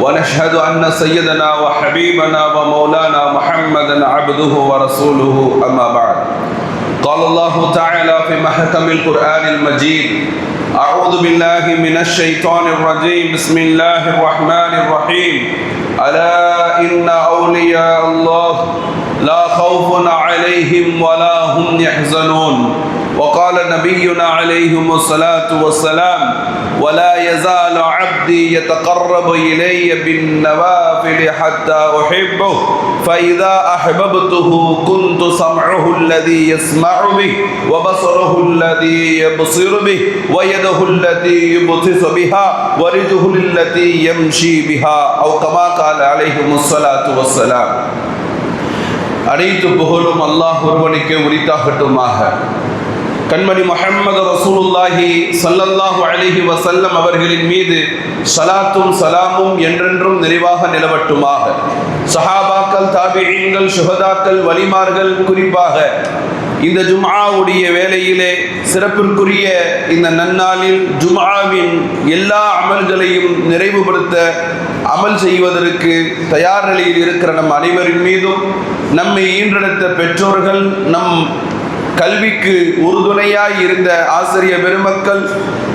ونشهد أن سيدنا وحبيبنا ومولانا محمدا عبده ورسوله. أما بعد قال الله تعالى في محكم القرآن المجيد أعوذ بالله من الشيطان الرجيم. بسم الله الرحمن الرحيم. ألا إن أولياء الله لا خوف عليهم ولا هم يحزنون. وقال نبينا عليهم الصلاة والسلام ولا يزال عبدي يتقرب إلي بالنوافل حتى أحبه فإذا أحببته كنت سمعه الذي يسمع به وبصره الذي يبصر به ويده التي يبطس بها ورجله التي يمشي بها أو كما قال عليهم الصلاة والسلام அனைத்து புகழும் அல்லாஹ் ஒருவனுக்கு உரித்தாகட்டுமாக கண்மணி முஹம்மது ரசூலுல்லாஹி சல்லல்லாஹு அலைஹி வசல்லம் அவர்களின் மீது சலாத்தும் சலாமும் என்றென்றும் நிறைவாக நிலவட்டுமாக. சஹாபாக்கள் தாபியங்கள் சுகதாக்கள் வலிமார்கள் குறிப்பாக இந்த ஜும்ஆவுடைய வேலையிலே சிறப்பிற்குரிய இந்த நன்னாளில் ஜும்ஆவின் எல்லா அமல்களையும் நிறைவுபடுத்த அமல் செய்வதற்கு தயார் நிலையில் இருக்கிற நம் அனைவரின் மீதும் நம்மை ஈன்றெடுத்த பெற்றோர்கள் நம் கல்விக்கு உறுதுணையாய் இருந்த ஆசிரிய பெருமக்கள்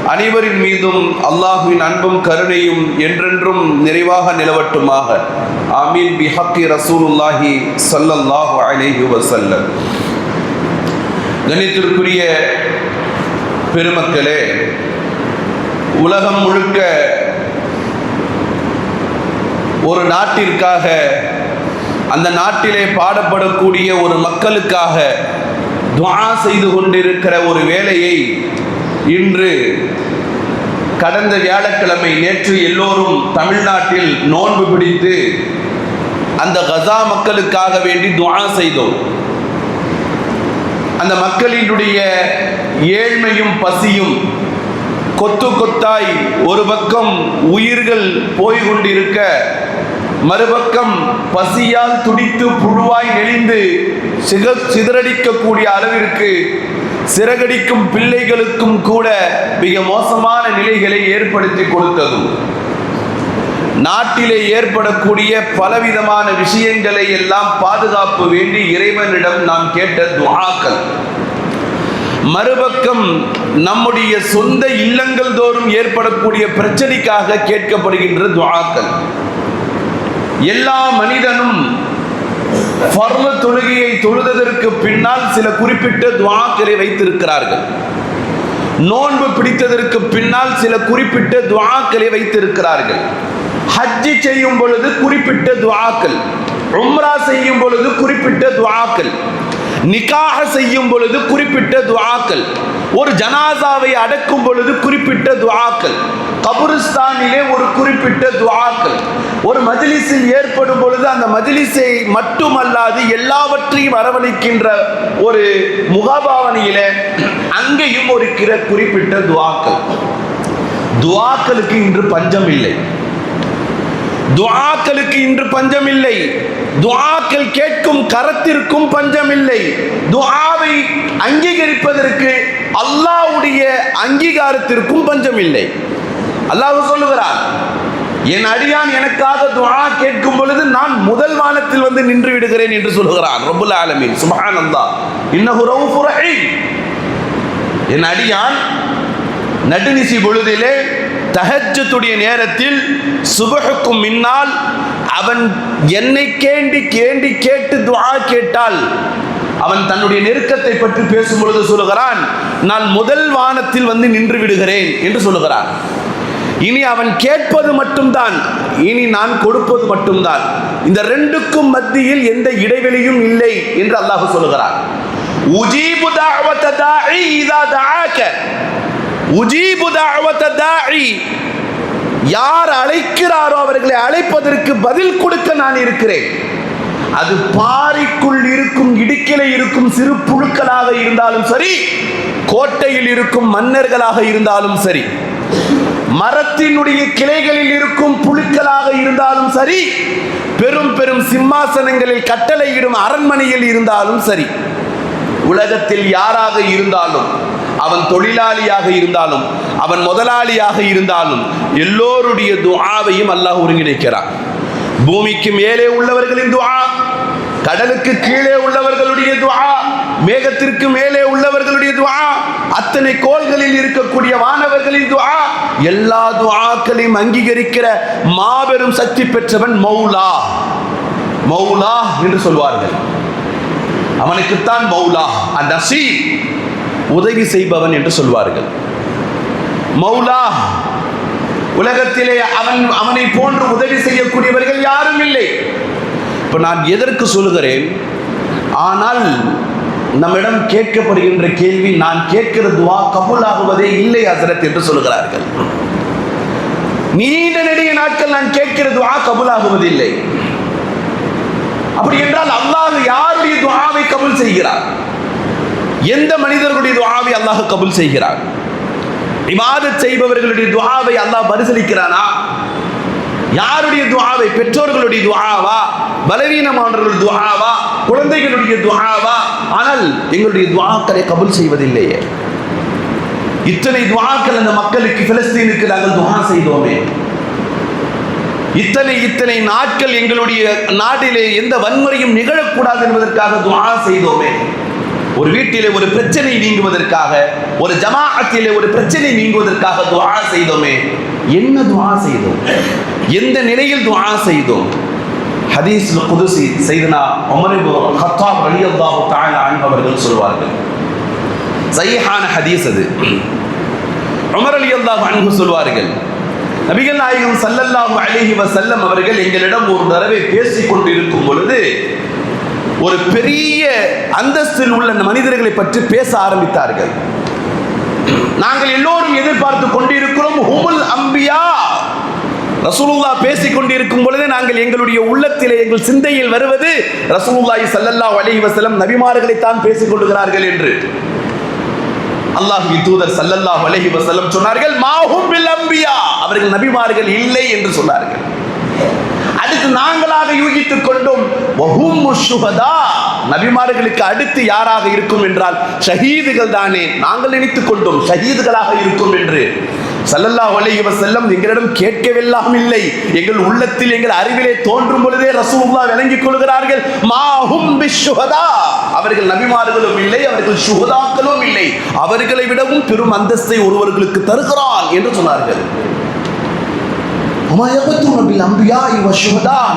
அனைவரின் மீதும் அல்லாஹுவின் அன்பும் கருணையும் என்றென்றும் நிறைவாக நிலவட்டுமாக. ஆமீன். பி ஹக்கி ரசூலுல்லாஹி சல்லல்லாஹு அலைஹி வசல்லம் கணித்திற்குரிய பெருமக்களே உலகம் முழுக்க ஒரு நாட்டிற்காக அந்த நாட்டிலே பாடப்படக்கூடிய ஒரு மக்களுக்காக துவா செய்து கொண்டிருக்கிற ஒரு வேலையை இன்று கடந்த வியாழக்கிழமை நேற்று எல்லோரும் தமிழ்நாட்டில் நோன்பு பிடித்து அந்த கசா மக்களுக்காக வேண்டி துவா செய்தோம். அந்த மக்களினுடைய ஏழ்மையும் பசியும் கொத்து கொத்தாய் ஒரு பக்கம் உயிர்கள் போய் கொண்டிருக்க மறுபக்கம் பசியால் துடித்து புழுவாய் நெளிந்து சிக சிதறடிக்கக்கூடிய அளவிற்கு சிறகடிக்கும் பிள்ளைகளுக்கும் கூட மிக மோசமான நிலைகளை ஏற்படுத்தி கொடுத்ததும். நாட்டிலே ஏற்படக்கூடிய பலவிதமான விஷயங்களை எல்லாம் பாதுகாப்பு வேண்டி இறைவனிடம் நாம் கேட்ட துவாக்கள் மறுபக்கம் நம்முடைய சொந்த இல்லங்கள் தோறும் ஏற்படக்கூடிய பிரச்சனைக்காக கேட்கப்படுகின்ற துவாக்கள் எல்லா மனிதனும் பர்வ தொழுகையை தொழுததற்கு பின்னால் சில குறிப்பிட்ட துவாக்களை வைத்திருக்கிறார்கள். நோன்பு பிடித்ததற்கு பின்னால் சில குறிப்பிட்ட துவாக்களை வைத்திருக்கிறார்கள். ஹஜ்ஜி செய்யும் பொழுது குறிப்பிட்ட துவாக்கள் உம்ரா செய்யும் பொழுது குறிப்பிட்ட துவாக்கள் நிக்காக செய்யும் பொழுது குறிப்பிட்ட துவாக்கள் ஒரு ஜனாசாவை அடக்கும் பொழுது குறிப்பிட்ட துவாக்கள் கபுரிஸ்தானிலே ஒரு குறிப்பிட்ட துவாக்கள். ஒரு மஜிலிஸில் ஏற்படும் பொழுது அந்த மஜிலிஸை மட்டுமல்லாது எல்லாவற்றையும் அரவணைக்கின்ற ஒரு முகபாவனையில அங்கேயும் ஒரு கிர குறிப்பிட்ட துவாக்கள். துவாக்களுக்கு இன்று பஞ்சம் இல்லை துவாக்களுக்கு இன்று பஞ்சம் இல்லை துவாக்கள் கேட்கும் கரத்திற்கும் பஞ்சம் இல்லை துவாவை அங்கீகரிப்பதற்கு அல்லாவுடைய அங்கீகாரத்திற்கும் பஞ்சம் இல்லை அல்லாஹ் சொல்லுகிறார் என் அடியான் எனக்காக துவா கேட்கும் பொழுது நான் முதல் வானத்தில் வந்து நின்று விடுகிறேன் என்று சொல்லுகிறான். ரபுல் ஆலமின். சுபஹானந்தா இன்னஹு என் அடியான் நடுநிசி பொழுதிலே தஹஜத்துடைய நேரத்தில் சுபஹுக்கும் முன்னால் அவன் என்னை கேண்டி கேண்டி கேட்டு துவா கேட்டால் அவன் தன்னுடைய நெருக்கத்தை பற்றி பேசும் பொழுது சொல்லுகிறான் நான் முதல் வானத்தில் வந்து நின்று விடுகிறேன் என்று சொல்லுகிறான். இனி அவன் கேட்பது மட்டும்தான். இனி நான் கொடுப்பது மட்டும்தான். இந்த ரெண்டுக்கும் மத்தியில் எந்த இடைவெளியும் இல்லை என்று அல்லாஹ் சொல்லுகிறான். உஜீபு தாஇ இதா தாக்க உஜீபு தாஇ. யார் அழைக்கிறாரோ அவர்களை அழைப்பதற்கு பதில் கொடுக்க நான் இருக்கிறேன். அது பாறைக்குள் இருக்கும் இடுக்கில இருக்கும் சிறு புழுக்களாக இருந்தாலும் சரி கோட்டையில் இருக்கும் மன்னர்களாக இருந்தாலும் சரி. மரத்தினுடைய கிளைகளில் இருக்கும் புழுக்களாக இருந்தாலும் சரி பெரும் பெரும் சிம்மாசனங்களில் கட்டளையிடும் அரண்மனையில் இருந்தாலும் சரி உலகத்தில் யாராக இருந்தாலும் அவன் தொழிலாளியாக இருந்தாலும் அவன் முதலாளியாக இருந்தாலும் எல்லோருடைய துஆவையும் அல்லாஹ் ஒருங்கிணைக்கிறான். பூமிக்கு மேலே உள்ளவர்களின் துஆ கடலுக்கு கீழே உள்ளவர்களுடைய துஆ மேகத்திற்கு மேலே உள்ளவர்களுடைய துவா அத்தனை கோள்களில் இருக்கக்கூடிய வானவர்களின் துவா எல்லா துவாக்களையும் அங்கீகரிக்கிற மாபெரும் சக்தி பெற்றவன் மௌலா. மௌலா என்று சொல்வார்கள். அவனுக்குத்தான் மௌலா அந்நசீ உதவி செய்பவன் என்று சொல்வார்கள். மௌலா உலகத்திலே அவன் அவனை போன்று உதவி செய்யக்கூடியவர்கள் யாரும் இல்லை. இப்ப நான் எதற்கு சொல்லுகிறேன்? ஆனால் நம்மிடம் கேட்கப்படுகின்ற கேள்வி நான் கேட்கிற துவா கபூல் ஆகுவதே இல்லை ஹசரத் என்று சொல்லுகிறார்கள். நீண்ட நெடிய நாட்கள் நான் கேட்கிற துவா கபூல் ஆகுவதில்லை அப்படி என்றால் அல்லாஹ் யாருடைய துவாவை கபுல் செய்கிறார்? எந்த மனிதர்களுடைய துவாவை அல்லாஹ் கபுல் செய்கிறார்? இபாதத் செய்பவர்களுடைய துவாவை அல்லாஹ் பரிசீலிக்கிறானா? யாருடைய துவாவை பெற்றோர்களுடைய துவாவா பலவீனமானவர்கள் துவாவா குழந்தைகளுடைய துவாவா ஆனால் எங்களுடைய துவாக்களை கபுல் செய்வதில்லையே. இத்தனை துவாக்கள் அந்த மக்களுக்கு பிலஸ்தீனுக்கு நாங்கள் துவா செய்தோமே. இத்தனை இத்தனை நாட்கள் எங்களுடைய நாட்டிலே எந்த வன்முறையும் நிகழக்கூடாது என்பதற்காக துவா செய்தோமே. ஒரு வீட்டிலே ஒரு பிரச்சனை நீங்குவதற்காக ஒரு ஜமாஅத்திலே ஒரு பிரச்சனை நீங்குவதற்காக துவா செய்தோமே. என்ன துவா செய்தோம்? எந்த நிலையில் துவா செய்தோம்? ஹதீஸ் குதுசி செய்தனா உமர் இப்னு கத்தாப் ரலியல்லாஹு தஆலா அன்பவர்கள் சொல்வார்கள். சஹீஹான ஹதீஸ் அது. உமர் அலி அல்லாஹ் அன்பு சொல்வார்கள் நபிகள் நாயகம் சல்லல்லாஹு அலிஹி வசல்லம் அவர்கள் எங்களிடம் ஒரு தடவை பேசிக் கொண்டிருக்கும் பொழுது ஒரு பெரிய அந்தஸ்தில் உள்ள மனிதர்களை பற்றி பேச ஆரம்பித்தார்கள். நாங்கள் எல்லோரும் எதிர்பார்த்து கொண்டிருக்கிறோம் ஹுமுல் அம்பியா ரசூலுல்லா பேசிக் கொண்டிருக்கும் பொழுது நாங்கள் எங்களுடைய உள்ளத்தில் எங்கள் சிந்தையில் வருவது ரசூலுல்லாஹி சல்லல்லா அலைஹி வசலம் நபிமார்களைத்தான் பேசிக் கொள்கிறார்கள் என்று. அல்லாஹ்வின் தூதர் சல்லல்லா அலைஹி வசலம் சொன்னார்கள் மாஹும் பில் அம்பியா அவர்கள் நபிமார்கள் இல்லை என்று சொன்னார்கள். அடுத்து நாங்களாக யூகித்துக் கொண்டோம் வஹும் நபிமார்களுக்கு அடுத்து யாராக இருக்கும் என்றால் ஷஹீதுகள் தானே. நாங்கள் நினைத்துக் கொண்டோம் ஷஹீதுகளாக இருக்கும் என்று. சல்லல்லா அலைஹி செல்லம் எங்களிடம் கேட்கவெல்லாம் இல்லை. எங்கள் உள்ளத்தில் எங்கள் அறிவிலே தோன்றும் பொழுதே ரசூல்லா விளங்கிக் கொள்கிறார்கள். மாஹும் பிஷுஹதா அவர்கள் நபிமார்களும் இல்லை அவர்கள் சுகதாக்களும் இல்லை. அவர்களை விடவும் பெரும் அந்தஸ்தை ஒருவர்களுக்கு தருகிறான் என்று சொன்னார்கள்.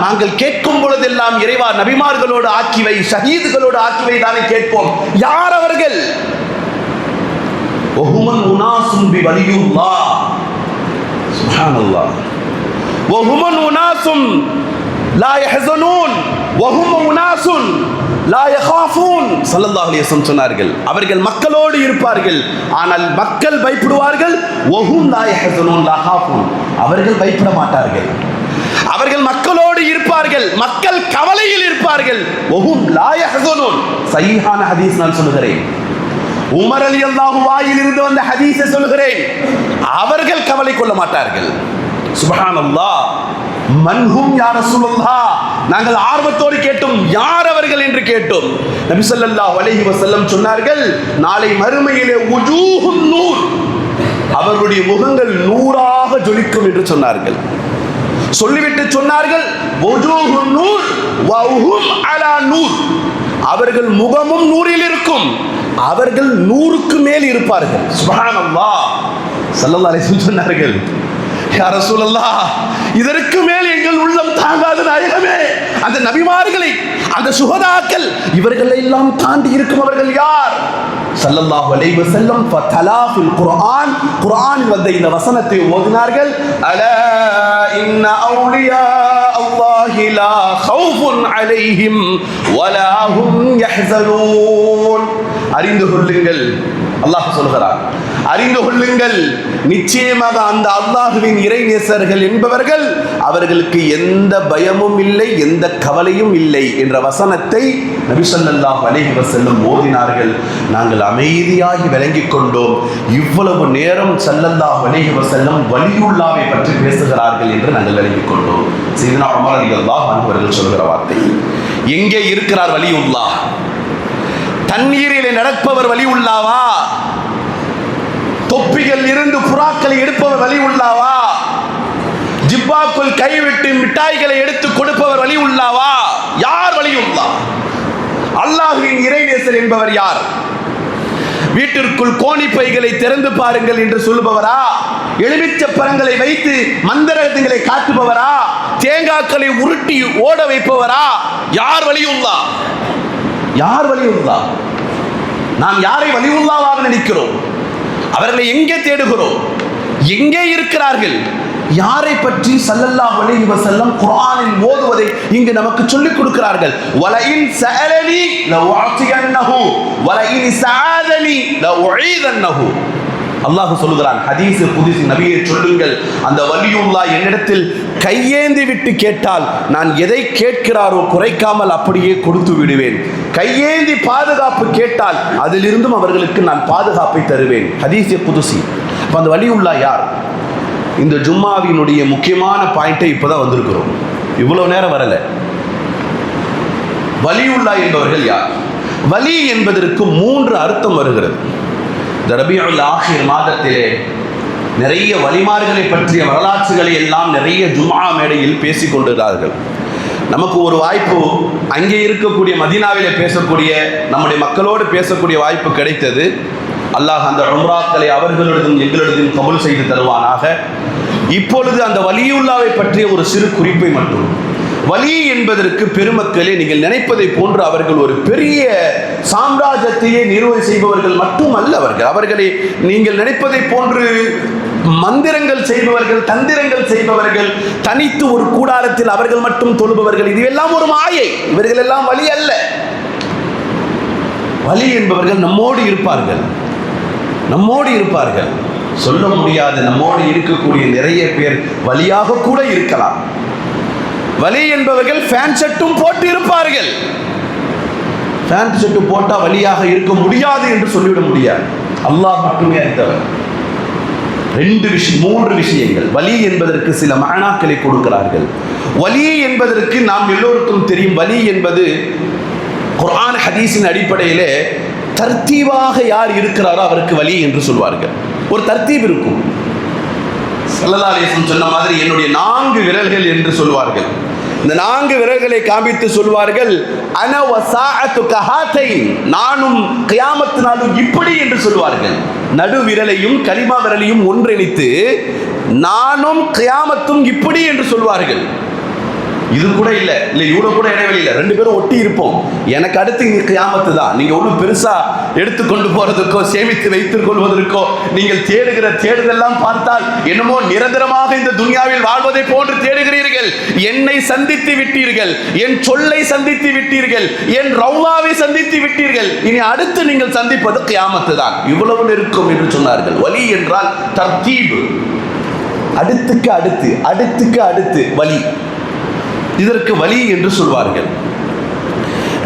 நாங்கள் கேட்கும் பொழுதெல்லாம் இறைவா நபிமார்களோடு ஆக்கிவை ஷஹீதுகளோடு ஆக்கிவை தானே கேட்போம். யார் அவர்கள்? ஒஹுமன் உனாசும் பி வலியுல்லா சுப்ஹானல்லாஹ் ஒஹுமன் உனாசும் லா யஹ்ஸனூன் வஹும் உனாசுன் லா யகாஃபூன் ஸல்லல்லாஹு அலைஹி வஸல்லம் சொன்னார்கள். அவர்கள் மக்களோடு இருப்பார்கள். ஆனால் மக்கள் பயப்படுவார்கள். வஹும் லா யஹ்ஸனூன் லா யகாஃபூன் அவர்கள் பயப்பட மாட்டார்கள். அவர்கள் மக்களோடு இருப்பார்கள். மக்கள் கவலையில் இருப்பார்கள். வஹும் லா யஹ்ஸனூன் சஹீஹான ஹதீஸ் நான் சொல்லுகிறேன். உமர் அலி அல்லாஹு வாயில் இருந்து வந்த ஹதீஸை சொல்கிறேன் அவர்கள் கவலை கொள்ள மாட்டார்கள். சுபஹானல்லாஹ். மன்ஹும் யார் ரசூலுல்லாஹ். நாங்கள் ஆர்வத்தோடு கேட்டோம். யார் அவர்கள் என்று கேட்டோம். நபி ஸல்லல்லாஹு அலைஹி வஸல்லம் சொன்னார்கள் நாளை மறுமையிலே உஜூஹுன் நூர். அவர்களுடைய முகங்கள் நூறாக ஜொலிக்கும் என்று சொன்னார்கள். சொல்லிவிட்டு சொன்னார்கள் "வஜூஹுன் நூர் வஹும் அலா நூர். அவர்கள் முகமும் நூறில் இருக்கும். அவர்கள் நூறுக்கு மேல் இருப்பார்கள். சுபஹானல்லாஹ் ஸல்லல்லாஹு அலைஹி வஸல்லம் சொன்னார்கள் யா ரசூலல்லாஹ் இதற்கு மேல் எங்கள் உள்ளம் தாங்காத நாயகமே. அந்த நபிமார்களை அந்த சுகதாக்கள் இவர்களை எல்லாம் தாண்டி இருக்கும் அவர்கள் யார்? ஸல்லல்லாஹு அலைஹி வஸல்லம் ஃபதலா ஃபில் குர்ஆன் குர்ஆனில் வந்த இந்த வசனத்தை ஓதினார்கள் அலா இன்ன அவுலியா அல்லாஹி லா ஹவுஃபுன் அலைஹிம் வலா ஹும் யஹ்ஸனூன் அறிந்து கொள்ளுங்கள். அல்லாஹ் சொல்கிறார் அறிந்து கொள்ளுங்கள். நிச்சயமாக அந்த அல்லாஹுவின் இறைநேசர்கள் என்பவர்கள் அவர்களுக்கு எந்த பயமும் இல்லை எந்த கவலையும் இல்லை என்ற வசனத்தை நபி ஸல்லல்லாஹு அலைஹி வஸல்லம் ஓதினார்கள். நாங்கள் அமைதியாகி விளங்கிக் கொண்டோம். இவ்வளவு நேரம் ஸல்லல்லாஹு அலைஹி வஸல்லம் வலியுள்ளாவை பற்றி பேசுகிறார்கள் என்று நாங்கள் விளங்கிக் கொண்டோம். சீதனா உமர் ரலியல்லாஹு அவர்கள் சொல்கிற வார்த்தை. எங்கே இருக்கிறார் வலியுல்லா? தண்ணீரிலே நடப்பவர் வழி உள்ளாவா? தொப்பிகள் இருந்து புறாக்களை எடுப்பவர் வழி உள்ளாவா? ஜிப்பாக்குள் கைவிட்டு மிட்டாய்களை எடுத்து கொடுப்பவர் வழி உள்ளாவா? யார் வழி உள்ளா? அல்லாஹுவின் இறைநேசர் என்பவர் யார்? வீட்டிற்குள் கோணி பைகளை திறந்து பாருங்கள் என்று சொல்லுபவரா? எலுமிச்ச பழங்களை வைத்து மந்திரங்களை காட்டுபவரா? தேங்காக்களை உருட்டி ஓட வைப்பவரா? யார் வலியுள்ளா யார் வலியுள்ளா நாம் யாரை வலியுல்லாவாக நினைக்கிறோம்? அவர்களை எங்கே தேடுகிறோம்? எங்கே இருக்கிறார்கள்? யாரை பற்றி சல்லல்லா வலிஹி வசல்லம் குர்ஆனில் ஓதுவதை இங்கு நமக்கு சொல்லிக் கொடுக்கிறார்கள்? வலஇன் சஅலனி லஉஅதியன்னஹு வலஇன் சஆதனி லவுஈதன்னஹு அல்லாஹ் சொல்லுகிறான் ஹதீஸ் புதிஸ் நபியை சொல்லுங்கள் அந்த வலியுல்லா என்னிடத்தில் கையேந்தி விட்டு கேட்டால் நான் எதை கேட்கிறாரோ குறைக்காமல் அப்படியே கொடுத்து விடுவேன். கையேந்தி பாதுகாப்பு கேட்டால் அதிலிருந்தும் அவர்களுக்கு நான் பாதுகாப்பை தருவேன். ஹதீசிய புதுசி இப்போ அந்த வலியுல்லா யார்? இந்த ஜும்மாவினுடைய முக்கியமான பாயிண்ட்டை இப்போதான் வந்திருக்கிறோம். இவ்வளோ நேரம் வரலை. வலியுல்லா என்பவர்கள் யார்? வலி என்பதற்கு மூன்று அர்த்தம் வருகிறது. இந்த ரபியுல் மாதத்திலே நிறைய வழிமார்களை பற்றிய வரலாற்றுகளை எல்லாம் நிறைய ஜும்ஆ மேடையில் பேசிக் கொண்டிருக்கிறார்கள் நமக்கு ஒரு வாய்ப்பு அங்கே இருக்கக்கூடிய மதினாவில் பேசக்கூடிய நம்முடைய மக்களோடு பேசக்கூடிய வாய்ப்பு கிடைத்தது. அல்லாஹ் அந்த உம்ராக்களை அவர்களிடதும் எங்களிடதும் கபுல் செய்து தருவானாக. இப்பொழுது அந்த வலியுல்லாவை பற்றிய ஒரு சிறு குறிப்பை மட்டும். வலி என்பதற்கு பெருமக்களே நீங்கள் நினைப்பதை போன்று அவர்கள் ஒரு பெரிய சாம்ராஜ்யத்தையே நிறுவனம் செய்பவர்கள் மட்டுமல்ல அவர்கள். அவர்களை நீங்கள் நினைப்பதை போன்று மந்திரங்கள் செய்பவர்கள் தந்திரங்கள் செய்பவர்கள் தனித்து ஒரு கூடாரத்தில் அவர்கள் மட்டும் தொழுபவர்கள் இதுவெல்லாம் ஒரு மாயை இவர்கள் எல்லாம் வழி அல்ல. வலி என்பவர்கள் நம்மோடு இருப்பார்கள். நம்மோடு இருப்பார்கள். சொல்ல முடியாத நம்மோடு இருக்கக்கூடிய நிறைய பேர் வழியாக கூட இருக்கலாம். வலி என்பவர்கள் ஃபேன் செட்டும் போட்டு இருப்பார்கள். ஃபேன் செட்டு போட்டால் வழியாக இருக்க முடியாது என்று சொல்லிவிட முடியாது. அல்லாஹ் மட்டுமே அறிந்தவர். ரெண்டு விஷயம் மூன்று விஷயங்கள். வலி என்பதற்கு சில மானாக்களை கொடுக்கிறார்கள். வலி என்பதற்கு நாம் எல்லோருக்கும் தெரியும். வலி என்பது குரான் ஹதீஸின் அடிப்படையிலே தர்த்தீவாக யார் இருக்கிறாரோ அவருக்கு வலி என்று சொல்வார்கள். ஒரு தர்த்தீப் இருக்கும். சல்லல்லாஹு சொன்ன மாதிரி என்னுடைய நான்கு விரல்கள் என்று சொல்வார்கள். இந்த நான்கு விரல்களை காண்பித்து சொல்வார்கள் அனவசாத்து கஹாத்தை நானும் கியாமத்து இப்படி என்று சொல்வார்கள். நடு விரலையும் கலிமா விரலையும் ஒன்றிணைத்து நானும் கியாமத்தும் இப்படி என்று சொல்வார்கள். இது கூட இல்லை. இல்லை இவ்வளோ கூட இடைவெளி இல்லை. ரெண்டு பேரும் ஒட்டி இருப்போம். எனக்கு அடுத்து இங்கே கியாமத்து தான். நீங்கள் ஒன்றும் பெருசாக எடுத்துக்கொண்டு போகிறதுக்கோ சேமித்து வைத்துக் கொள்வதற்கோ நீங்கள் தேடுகிற தேடுதெல்லாம் பார்த்தால் என்னமோ நிரந்தரமாக இந்த துனியாவில் வாழ்வதை போன்று தேடுகிறீர்கள். என்னை சந்தித்து விட்டீர்கள். என் சொல்லை சந்தித்து விட்டீர்கள். என் ரவுலாவை சந்தித்து விட்டீர்கள். இனி அடுத்து நீங்கள் சந்திப்பது கியாமத்து தான். இவ்வளவு நெருக்கம் என்று சொன்னார்கள். வலி என்றால் தர்த்தீபு. அடுத்துக்கு அடுத்து அடுத்துக்கு அடுத்து வலி. இதற்கு வலி என்று சொல்வார்கள்.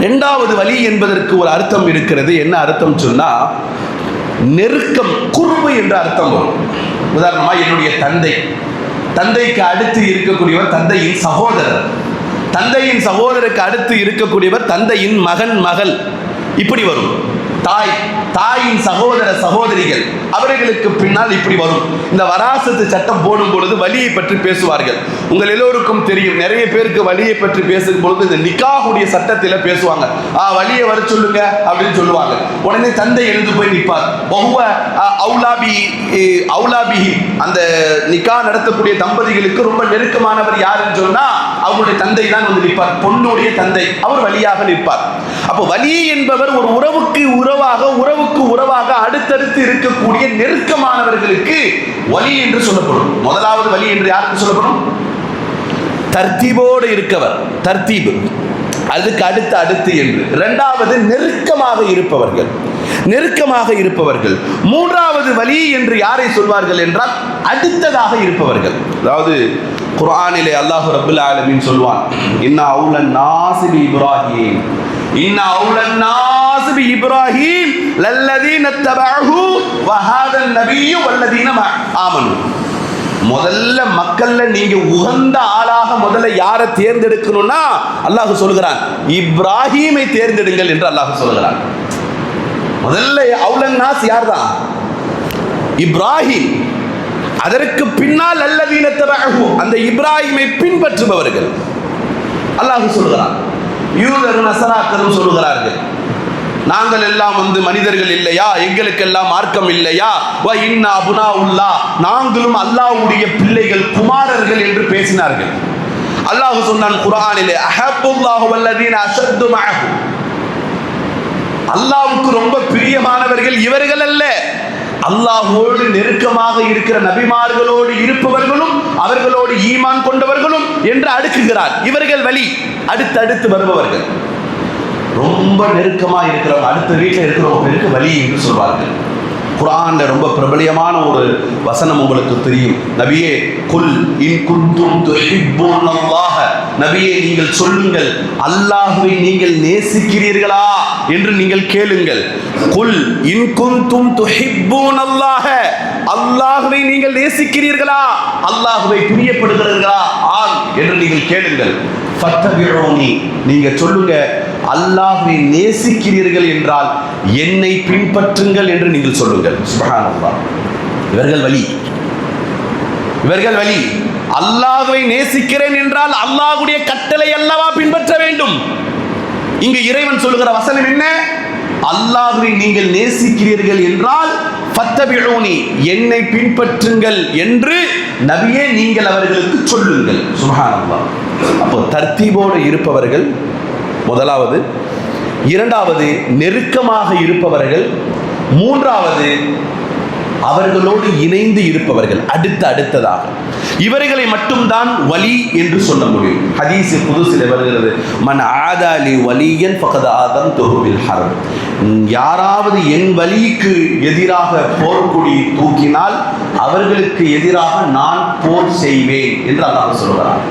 இரண்டாவது வலி என்பதற்கு ஒரு அர்த்தம் இருக்கிறது. என்ன அர்த்தம் சொன்னா நெருக்கம் குறும்பு என்ற அர்த்தம் வரும். உதாரணமா என்னுடைய தந்தை. தந்தைக்கு அடுத்து இருக்கக்கூடியவர் தந்தையின் சகோதரர். தந்தையின் சகோதரருக்கு அடுத்து இருக்கக்கூடியவர் தந்தையின் மகன் மகள். இப்படி வரும். தாய் தாயின் சகோதர சகோதரிகள் அவர்களுக்கு பின்னால் இப்படி வரும். இந்த வராசத்து சட்டம் போடும் பொழுது வலியை பற்றி பேசுவார்கள். உங்கள் எல்லோருக்கும் தெரியும் நிறைய பேருக்கு வலியை பற்றி பேசும் பொழுது இந்த நிக்காகுடைய சட்டத்தில் பேசுவாங்க. ஆ வலியை வர சொல்லுங்க அப்படின்னு சொல்லுவாங்க. உடனே தந்தை எழுந்து போய் நிற்பார். ஒவ்வொ அவுலாபி அவுலாபி அந்த நிக்கா நடத்தக்கூடிய தம்பதிகளுக்கு ரொம்ப நெருக்கமானவர் யாருன்னு சொன்னா அவருடைய தந்தை தான் வந்து நிற்பார். பொண்ணுடைய தந்தை. அவர் வழியாக நிற்பார். அப்போ வலி என்பவர் ஒரு உறவுக்கு உறவாக உறவுக்கு உறவாக அடுத்தடுத்து இருக்கக்கூடிய நெருக்கமானவர்களுக்கு வலி என்று சொல்லப்படும். முதலாவது வலி என்று யாருக்கு சொல்லப்படும்? தர்த்தீபோடு இருக்கவர். தர்த்தீபு. அதுக்கு அடுத்து அடுத்து என்று. இரண்டாவது நெருக்கமாக இருப்பவர்கள். நெருக்கமாக இருப்பவர்கள். மூன்றாவது வழி என்று யாரை சொல்வார்கள் என்றால் அடுத்ததாக இருப்பவர்கள். அதாவது குரானிலே அல்லாஹு ரபுல் ஆலமின் சொல்வான் இன்னா அவுலன் நாசிபி இப்ராஹிம். இன்னா அவுலன் நாசிபி இப்ராஹிம் லல்லதீன தபஅஹு வஹாதன் நபியு வல்லதீன ஆமனு. முதல்ல மக்கள்ல நீங்க உகந்த ஆளாக முதல்ல யாரை தேர்ந்தெடுக்கணும்னா அல்லாஹ் சொல்கிறான் இப்ராஹீமை தேர்ந்தெடுங்கள் என்று அல்லாஹ் சொல்கிறான் முதல்ல அவுலன் நாஸ் யார் தான் இப்ராஹிம். அதற்கு பின்னால் அல்லதீனத்தபஅஹு அந்த இப்ராஹிமை பின்பற்றுபவர்கள். அல்லாஹ் சொல்கிறான். யூதர் நசராக்களும் சொல்கிறார்கள். நாங்கள் எல்லாம் வந்து மனிதர்கள் இல்லையா? எங்களுக்கெல்லாம் மார்க்கம் இல்லையா? வ இன்னா அபுனா உல்லா நாங்களும் அல்லாஹ்வுடைய பிள்ளைகள் குமாரர்கள் என்று பேசினார்கள். அல்லாஹ் சொன்னான் குரானிலே அஹபுல்லாஹு வல்லதீன அஷத்து மஹு அல்லாஹ்வுக்கு ரொம்ப பிரியமானவர்கள் இவர்கள் அல்ல. அல்லாஹோடு நெருக்கமாக இருக்கிற நபிமார்களோடு இருப்பவர்களும் அவர்களோடு ஈமான் கொண்டவர்களும் என்று அடுக்குகிறார். இவர்கள் வழி அடுத்து அடுத்து வருபவர்கள். ரொம்ப நெருக்கமா இருக்கிறவங்க அடுத்த வீட்டில் இருக்கிறவங்களுக்கு வழி என்று சொல்வார்கள். குரான்ல ரொம்ப பிரபலியமான ஒரு வசனம் உங்களுக்கு தெரியும். நபியே குல் இன் குந்தும் துஹிப்பூனல்லாஹ. நபியே நீங்கள் சொல்லுங்கள் அல்லாஹ்வை நீங்கள் நேசிக்கிறீர்களா? என்று நீங்கள் கேளுங்கள். குல் இன்குந்தும் துஹிப்பூன் அல்லாஹ அல்லாஹ்வை நீங்கள் நேசிக்கிறீர்களா? அல்லாஹ்வை பிரியப்படுகிறீர்களா? ஆம் என்று நீங்கள் கேளுங்கள். ஃபத்தபிரோனி நீங்க சொல்லுங்க அல்லாஹ்வை நேசிக்கிறீர்கள் என்றால் என்னை பின்பற்றுங்கள் என்று நீங்கள் சொல்லுங்கள். சுபஹானல்லாஹ். இவர்கள் வழி இவர்கள் வழி அல்லாஹ்வை நேசிக்கிறேன் என்றால் அல்லாஹ்வுடைய கட்டளை அல்லவா பின்பற்ற வேண்டும்? இங்கு இறைவன் சொல்லுகிற வசனம் என்ன? அல்லாஹுவை நீங்கள் நேசிக்கிறீர்கள் என்றால் பத்தபிழோனி என்னை பின்பற்றுங்கள் என்று நபியே நீங்கள் அவர்களுக்கு சொல்லுங்கள். சுபஹானல்லாஹ். அப்போ தர்த்தீபோடு இருப்பவர்கள் முதலாவது. இரண்டாவது நெருக்கமாக இருப்பவர்கள். மூன்றாவது அவர்களோடு இணைந்து இருப்பவர்கள் அடுத்த அடுத்ததாக. இவர்களை மட்டும்தான் வலி என்று சொல்ல முடியும். ஹதீஸ் புதுசில் வருகிறது மன் ஆதாலி வலியன் பகத ஆதம் தொகுவில் ஹரம். யாராவது என் வலிக்கு எதிராக போர்க்குடி தூக்கினால் அவர்களுக்கு எதிராக நான் போர் செய்வேன் என்று அல்லாஹ் சொல்கிறார்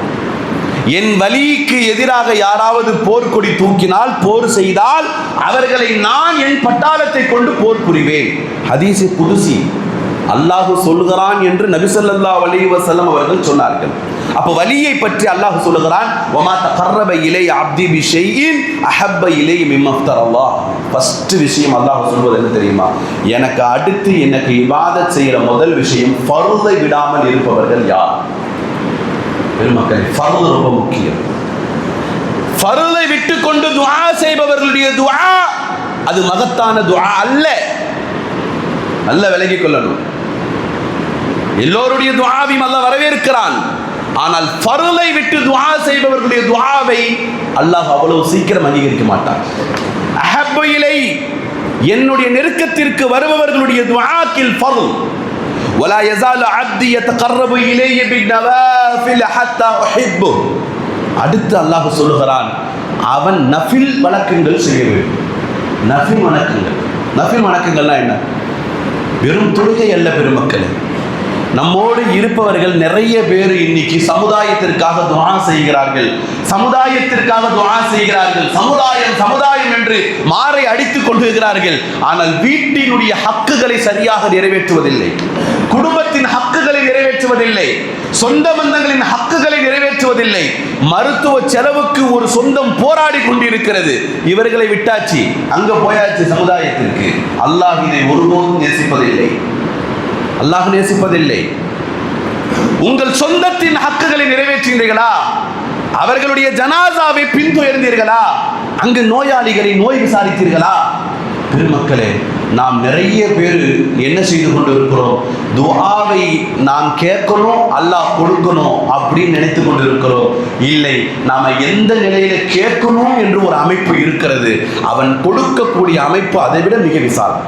என் வலிக்கு எதிராக யாராவது போர்க்கொடி தூக்கினால் போர் செய்தால் அவர்களை நான் என் பட்டாளத்தை கொண்டு போர் புரிவேன். ஹதீசு புதுசி அல்லாஹு சொல்லுகிறான் என்று நபிசல்லா அலைஹி வஸல்லம் அவர்கள் சொன்னார்கள். அப்போ வலியை பற்றி அல்லாஹ் சொல்லுகிறான் ஒமா தகர்ரப இலை அப்தி விஷயின் அஹப்ப இலை மிம்மஃப்தர் அல்லாஹ். விஷயம் அல்லாஹ் சொல்வது என்ன தெரியுமா? எனக்கு அடுத்து எனக்கு இவாத செய்கிற முதல் விஷயம் ஃபருதை விடாமல் இருப்பவர்கள் யார்? பெருமக்கள் ஃபருது ரொம்ப முக்கியம். ஃபருதை விட்டு கொண்டு துவா செய்பவர்களுடைய துவா அது மகத்தான துவா அல்ல. நல்ல விலகிக் கொள்ளணும். எல்லோருடைய துஆவையும் அல்லாஹ் வரவேற்கிறான் ஆனால் ஃபர்லை விட்டு துஆ செய்பவர்களுடைய துஆவை அல்லாஹ் அவ்வளவு சீக்கிரம் அங்கீகரிக்க மாட்டான் அஹப்பு இலை என்னுடைய நெருக்கத்திற்கு வருபவர்களுடைய துஆக்கில் ஃபர்ல் ولا يزال عبدي يتقرب الي بالنوافل حتى احبه அடுத்து அல்லாஹ் சொல்லுகிறான் அவன் நஃபில் வணக்கங்கள் செய்ய வேண்டும் நஃபில் வணக்கங்கள் நஃபில் வணக்கங்கள்னா என்ன வெறும் தொழுகை அல்ல பெருமக்களே நம்மோடு இருப்பவர்கள் நிறைய பேர் இன்னைக்கு சமுதாயத்திற்காக துவா செய்கிறார்கள். சமுதாயத்திற்காக துவா செய்கிறார்கள். சமுதாயம் சமுதாயம் என்று மாறை அடித்துக் கொள்கிறார்கள் ஆனால் வீட்டினுடைய ஹக்குகளை சரியாக நிறைவேற்றுவதில்லை. குடும்பத்தின் ஹக்குகளை நிறைவேற்றுவதில்லை. சொந்த பந்தங்களின் ஹக்குகளை நிறைவேற்றுவதில்லை. மருத்துவ செலவுக்கு ஒரு சொந்தம் போராடி கொண்டிருக்கிறது. இவர்களை விட்டாச்சு. அங்க போயாச்சு சமுதாயத்திற்கு. அல்லாஹ் இதை ஒருபோதும் நேசிப்பதில்லை. அல்லாஹ் நேசிப்பதில்லை. உங்கள் சொந்தத்தின் ஹக்குகளை நிறைவேற்றினீர்களா அவர்களுடைய ஜனாசாவை பின்புயர்ந்தீர்களா அங்கு நோயாளிகளை நோய் விசாரித்தீர்களா? பெருமக்களே நாம் நிறைய பேர் என்ன செய்து கொண்டு இருக்கிறோம் துஆவை நாம் கேட்கணும் அல்லாஹ் கொடுக்கணும் அப்படின்னு நினைத்து கொண்டு இருக்கிறோம் இல்லை நாம எந்த நிலையில கேட்கணும் என்று ஒரு அமைப்பு இருக்கிறது. அவன் கொடுக்கக்கூடிய அமைப்பு அதை விட மிக விசாலம்.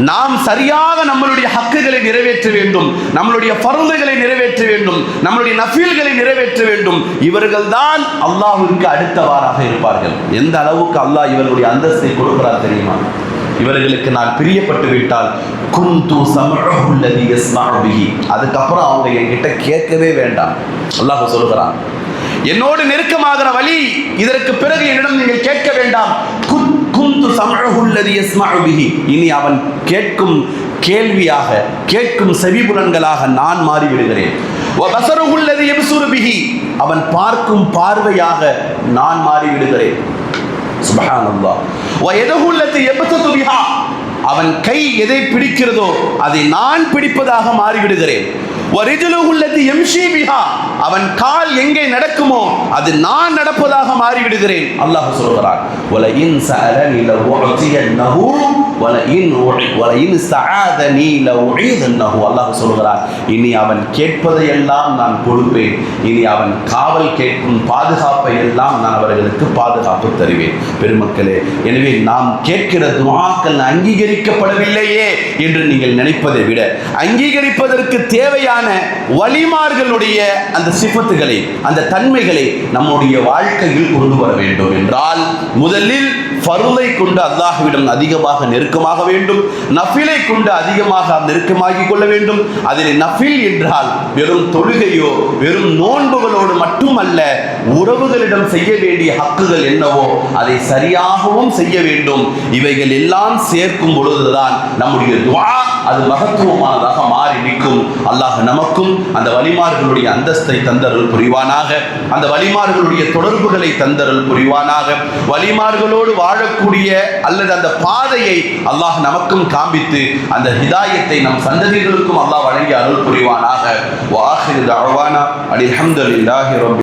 நாம் சரியாக நம்மளுடைய ஹக்குகளை நிறைவேற்ற வேண்டும். நம்மளுடைய பருந்துகளை நிறைவேற்ற வேண்டும். நம்மளுடைய நஃபீல்களை நிறைவேற்ற வேண்டும். இவர்கள் தான் அல்லாஹுக்கு அடுத்தவாறாக இருப்பார்கள். எந்த அளவுக்கு அல்லாஹ் இவர்களுடைய அந்தஸ்தை கொடுக்கிறார் தெரியுமா? இவர்களுக்கு நான் பிரியப்பட்டு விட்டால் குந்து சமரகுல்லதி பிஹி. அதுக்கப்புறம் அவங்க என்கிட்ட கேட்கவே வேண்டாம். அல்லாஹ் சொல்லுகிறான். என்னோடு நெருக்கமாகிற வழி இதற்கு பிறகு என்னிடம் நீங்கள் கேட்க வேண்டாம். குத் இனி அவன் கேட்கும் கேள்வியாக கேட்கும் செவிபுலன்களாக நான் மாறிவிடுகிறேன். அவன் பார்க்கும் பார்வையாக நான் மாறிவிடுகிறேன். சுபஹானல்லாஹ். வயதகுல்லதி யப்சது அவன் கை எதை பிடிக்கிறதோ அதை நான் பிடிப்பதாக மாறிவிடுகிறேன். அவன் கால் எங்கே நடக்குமோ அது நான் நடப்பதாக மாறிவிடுகிறேன். அல்லாஹ் சொல்கிறான். அல்லாஹ் இனி அவன் கேட்பதை எல்லாம் நான் கொடுப்பேன் இனி அவன் காவல் கேட்கும் பாதுகாப்பை எல்லாம் நான் அவர்களுக்கு பாதுகாப்பு தருவேன் பெருமக்களே எனவே நாம் கேட்கிற துவாக்கள் அங்கீகரிக்கப்படவில்லையே என்று நீங்கள் நினைப்பதை விட அங்கீகரிப்பதற்கு தேவையான வலிமார்களுடைய அந்த சிபத்துகளை அந்த தன்மைகளை நம்முடைய வாழ்க்கையில் கொண்டு வர வேண்டும் என்றால் முதலில் ஃபருளை கொண்டு அல்லாஹ்விடம் அதிகமாக நெருக்கமாக வேண்டும். நஃபிலை கொண்டு அதிகமாக நெருக்கமாகிக் கொள்ள வேண்டும். அதில் நஃபில் என்றால் வெறும் தொழுகையோ வெறும் நோன்புகளோடு மட்டுமல்ல உறவுகளிடம் செய்ய வேண்டிய ஹக்குகள் என்னவோ அதை சரியாகவும் செய்ய வேண்டும். இவைகள் எல்லாம் சேர்க்கும் பொழுதுதான் நம்முடைய துவா அது மகத்துவமானதாக மாறி நிற்கும். அல்லாஹ் நமக்கும் அந்த வலிமார்களுடைய அந்தஸ்தை தந்தருள் புரிவானாக. அந்த வலிமார்களுடைய தொடர்புகளை தந்தருள் புரிவானாக. வலிமார்களோடு வாழக்கூடிய அல்லது அந்த பாதையை அல்லாஹ் நமக்கும் காண்பித்து அந்த ஹிதாயத்தை நம் சந்ததிகளுக்கும் அல்லாஹ் வழங்கி அருள் புரிவானாக. வாஹிரு தஅவானா அலி ரப்பி